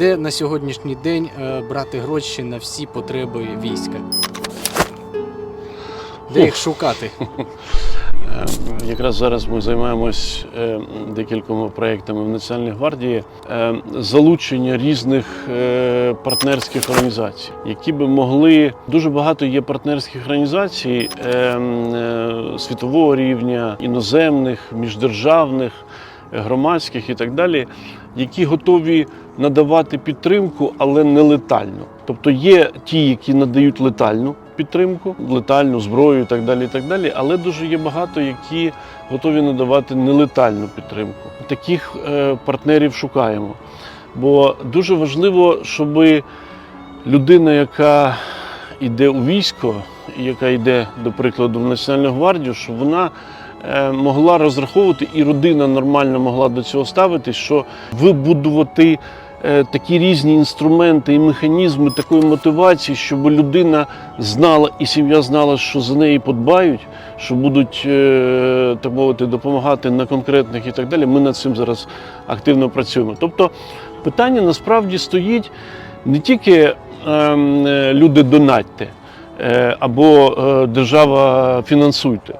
Де на сьогоднішній день е, брати гроші на всі потреби війська? Де їх шукати? Е, Якраз зараз ми займаємось е, декількома проєктами в Національній гвардії залучення різних партнерських організацій, які би могли дуже багато є партнерських організацій світового рівня, іноземних, міждержавних, громадських і так далі, які готові надавати підтримку, але не летальну. Тобто є ті, які надають летальну підтримку, летальну зброю і так далі, і так далі, але дуже є багато, які готові надавати нелетальну підтримку. Таких е, партнерів шукаємо. Бо дуже важливо, щоб людина, яка йде у військо, яка йде, до прикладу, в Національну гвардію, щоб вона могла розраховувати, і родина нормально могла до цього ставитись, що вибудувати е, такі різні інструменти і механізми такої мотивації, щоб людина знала і сім'я знала, що за неї подбають, що будуть, е, так мовити, допомагати на конкретних і так далі. Ми над цим зараз активно працюємо. Тобто питання насправді стоїть не тільки ем, е, люди донатьте е, або е, держава фінансуйте.